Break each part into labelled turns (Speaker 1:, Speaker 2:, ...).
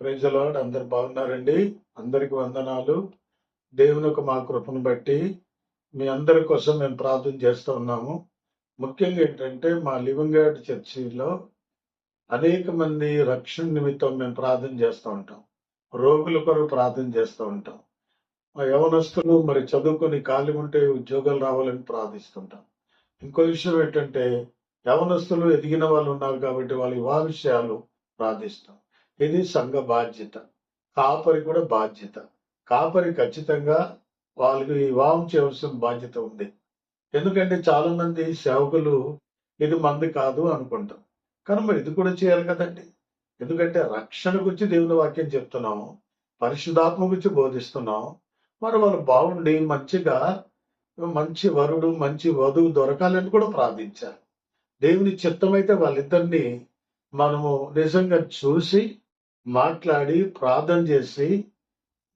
Speaker 1: ప్రైజలాడ్ అందరు బాగున్నారండి? అందరికి వందనాలు. దేవునికి మా కృపను బట్టి మీ అందరి కోసం మేము ప్రార్థన చేస్తూ ఉన్నాము. ముఖ్యంగా ఏంటంటే మా లివింగ్ గార్డ్ చర్చిలో అనేక మంది రక్షణ నిమిత్తం మేము ప్రార్థన చేస్తూ ఉంటాం. రోగుల కొరకు ప్రార్థన చేస్తూ ఉంటాం. మా యవనస్తులు మరి చదువుకొని ఖాళీ ఉంటే ఉద్యోగాలు రావాలని ప్రార్థిస్తుంటాం ఇంకో విషయం ఏంటంటే యవనస్తులు ఎదిగిన వాళ్ళు ఉన్నారు కాబట్టి వాళ్ళ వివాహ విషయాలు ప్రార్థిస్తాం. ఇది సంఘ బాధ్యత. కాపరి కూడా బాధ్యత. కాపరి ఖచ్చితంగా వాళ్ళకి వివాహం చేయవలసిన బాధ్యత ఉంది. ఎందుకంటే చాలా మంది సేవకులు ఇది మంది కాదు అనుకుంటాం. కానీ మరి ఇది కూడా చేయాలి కదండి. ఎందుకంటే రక్షణ గురించి దేవుని వాక్యం చెప్తున్నాం. పరిశుధాత్మ గురించి బోధిస్తున్నాం. మరి వాళ్ళు బాగుండి మంచిగా మంచి వరుడు మంచి వధువు దొరకాలని కూడా ప్రార్థించారు. దేవుని చిత్తమైతే వాళ్ళిద్దరిని మనము నిజంగా చూసి మాట్లాడి ప్రార్థన చేసి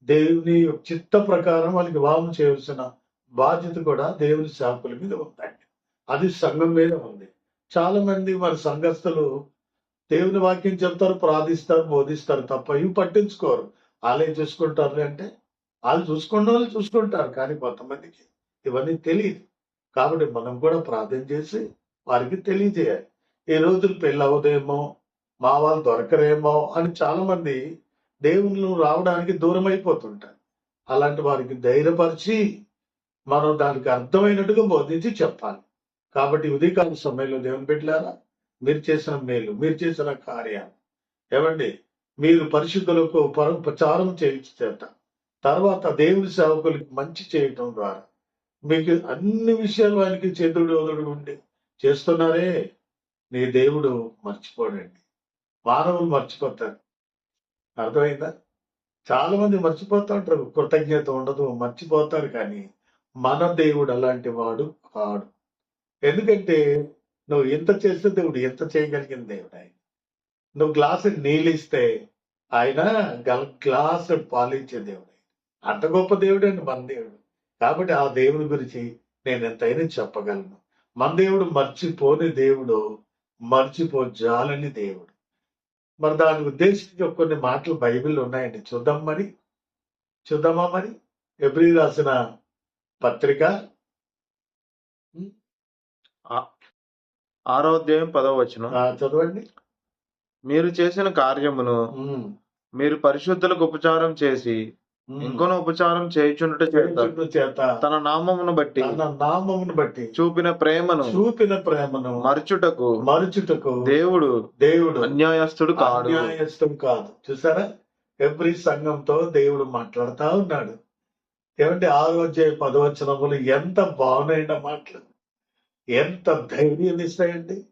Speaker 1: దేవుని చిత్త ప్రకారం వాళ్ళకి వాము చేయవలసిన బాధ్యత కూడా దేవుని సేవకుల మీద ఉందండి. అది సంఘం మీద ఉంది. చాలా మంది మన సంఘస్థులు దేవుని వాక్యం చెప్తారు ప్రార్థిస్తారు బోధిస్తారు తప్ప ఇవి పట్టించుకోరు. వాళ్ళే చూసుకుంటారు అంటే వాళ్ళు చూసుకున్న వాళ్ళు చూసుకుంటారు కానీ కొంతమందికి ఇవన్నీ తెలియదు. కాబట్టి మనం కూడా ప్రార్థన చేసి వారికి తెలియజేయాలి. ఈ రోజులు పెళ్ళి అవదేమో మా వాళ్ళు దొరకరేమో అని చాలా మంది దేవుళ్ళు రావడానికి దూరం అయిపోతుంటారు అలాంటి వారికి ధైర్యపరిచి మనం దానికి అర్థమైనట్టుగా బోధించి చెప్పాలి. కాబట్టి ఉదయకాల సమయంలో దేవుని పెట్టారా మీరు చేసిన మేలు మీరు చేసిన కార్యాలు ఏమండి? మీరు పరిశుద్ధులకు ప్రచారం చేయించి తర్వాత దేవుని సేవకులకి మంచి చేయటం ద్వారా మీకు అన్ని విషయాలు ఆయనకి చేతుడు వదుడు ఉండి చేస్తున్నారే. నీ దేవుడు మర్చిపోడండి. మానవులు మర్చిపోతారు. అర్థమైందా? చాలా మంది మర్చిపోతూ ఉంటారు. కృతజ్ఞత ఉండదు మర్చిపోతారు కానీ మన దేవుడు అలాంటి వాడు కాడు. ఎందుకంటే నువ్వు ఎంత చేస్తే దేవుడు ఎంత చేయగలిగిన దేవుడు ఆయన. నువ్వు గ్లాసు నీళ్ళు ఇస్తే ఆయన గల- గ్లాసు పాలించే దేవుడు అంత గొప్ప దేవుడు అండి మన దేవుడు. కాబట్టి ఆ దేవుని గురించి నేను ఎంతైనా చెప్పగలను. మన దేవుడు మర్చిపోని దేవుడు మర్చిపో జాలని దేవుడు. మరి దాని ఉద్దేశించి కొన్ని మాటలు బైబిల్లో ఉన్నాయండి. చూద్దాం మరి. చూద్దామా మరి? ఎబ్రి రాసిన పత్రిక.
Speaker 2: ఆరో అధ్యాయం పదవ వచనం.
Speaker 1: ఆ, చదవండి.
Speaker 2: మీరు చేసిన కార్యమును మీరు పరిశుద్ధులకు ఉపచారం చేసి
Speaker 1: ఉమ్.
Speaker 2: ఇంకొన ఉపచారం చేయుచుండుట చేత.
Speaker 1: చేయుచుండు చేత.
Speaker 2: తన నామమును బట్టి.
Speaker 1: తన నామమును బట్టి.
Speaker 2: చూపిన ప్రేమను
Speaker 1: చూపిన ప్రేమను
Speaker 2: మరచుటకు
Speaker 1: మరుచుటకు
Speaker 2: దేవుడు
Speaker 1: దేవుడు
Speaker 2: అన్యాయస్తుడు కాడు.
Speaker 1: అన్యాయస్థం కాదు. చూసారా? ఎవ్రీ సంఘంతో దేవుడు మాట్లాడుతా ఉన్నాడు. ఏమంటే ఆరోగ్య పదవచనములు ఎంత బాగున్నాయండి ఆ మాటలు. ఎంత ధైర్యం ఇస్తాయండి.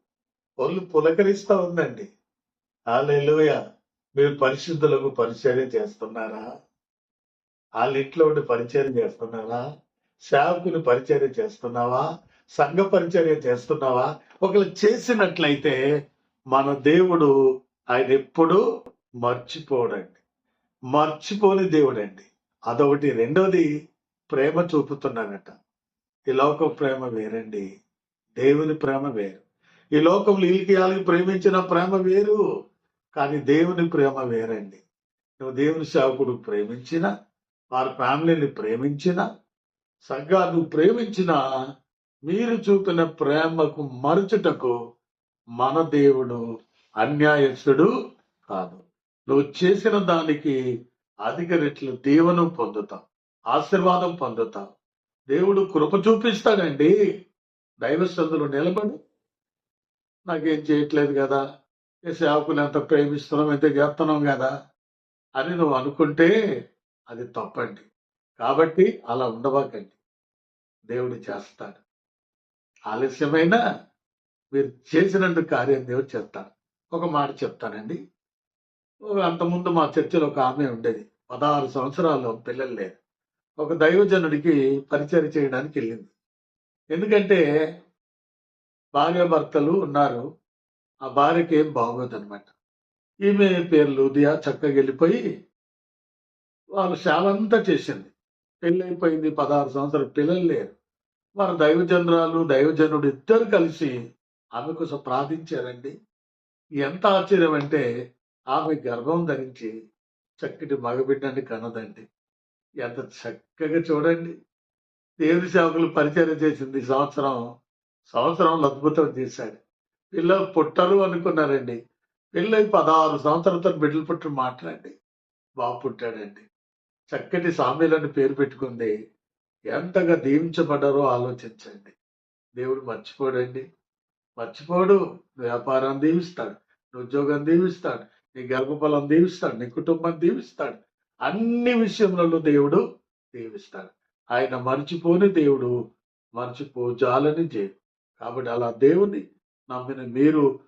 Speaker 1: ఒళ్ళు పులకరిస్తా ఉందండి. హల్లెలూయా. మీరు పరిశుద్ధులకు పరిచర్య చేస్తున్నారా? వాళ్ళ ఇంట్లో ఉండి పరిచయం చేస్తున్నారా సేవకుని పరిచర్య చేస్తున్నావా? సంఘ పరిచర్య చేస్తున్నావా? ఒకవేళ చేసినట్లయితే మన దేవుడు ఆయన ఎప్పుడు మర్చిపోడండి. మర్చిపోని దేవుడండి. అదొకటి. రెండోది ప్రేమ చూపుతున్నాడట ఈ లోక ప్రేమ వేరండి. దేవుని ప్రేమ వేరు. ఈ లోకంలో వాళ్ళకి ప్రేమించిన ప్రేమ వేరు. కానీ దేవుని ప్రేమ వేరండి. నువ్వు దేవుని సేవకుడు ప్రేమించిన వారి ఫ్యామిలీని ప్రేమించిన సంఘాన్ని ప్రేమించిన మీరు చూపిన ప్రేమకు మరచుటకు మన దేవుడు అన్యాయస్తుడు కాదు. నువ్వు చేసిన దానికి అధిక రెట్లు దీవనం పొందుతావు ఆశీర్వాదం పొందుతావు. దేవుడు కృప చూపిస్తాడండి. దైవ నిలబడి. నాకేం చేయట్లేదు కదా. ఏ సేవకులు ఎంత ప్రేమిస్తున్నాం ఎంత చేస్తున్నాం కదా అని నువ్వు అనుకుంటే అది తప్పండి. కాబట్టి అలా ఉండబాకండి దేవుడు చేస్తాడు. ఆలస్యమైన మీరు చేసినట్టు కార్యం దేవుడు చేస్తాడు. ఒక మాట చెప్తానండి. అంతకుముందు మా చర్చిలో ఒక ఆమె ఉండేది. పదహారు సంవత్సరాలు పిల్లలు లేదు. ఒక దైవజనుడికి పరిచయం చేయడానికి వెళ్ళింది. ఎందుకంటే భార్య భర్తలు ఉన్నారు. ఆ భార్యకి ఏం బాగోదు అనమాట ఈమె పేరు లూదియా చక్కగా వెళ్ళిపోయి వాళ్ళ సేవ అంతా చేసింది. పెళ్ళైపోయింది పదహారు సంవత్సరాలు పిల్లలు లేరు. వారు దైవజనురాలు దైవజనుడు ఇద్దరు కలిసి ఆమె కోసం ప్రార్థించారండి. ఎంత ఆశ్చర్యం అంటే ఆమె గర్భం ధరించి చక్కటి మగబిడ్డని కనదండి. ఎంత చక్కగా చూడండి. దేవుని సేవకులు పరిచయం చేసింది ఈ సంవత్సరం. సంవత్సరంలో అద్భుతం చేశాడు. పిల్లలు పుట్టరు అనుకున్నారండి. పిల్లలు పదహారు సంవత్సరాలతో బిడ్డలు పుట్టిన మాట్లాడండి. బాబు పుట్టాడండి. చక్కటి సామీలని పేరు పెట్టుకుంది. ఎంతగా దీవించబడ్డారో ఆలోచించండి. దేవుడు మర్చిపోడండి. మర్చిపోడు. వ్యాపారం దీవిస్తాడు. నీ ఉద్యోగం దీవిస్తాడు. నీ గర్భఫలం దీవిస్తాడు. నీ కుటుంబం దీవిస్తాడు. అన్ని విషయంలో దేవుడు దీవిస్తాడు. ఆయన మర్చిపోని దేవుడు మర్చిపోజాలని చేయడు కాబట్టి అలా దేవుని నమ్మిన మీరు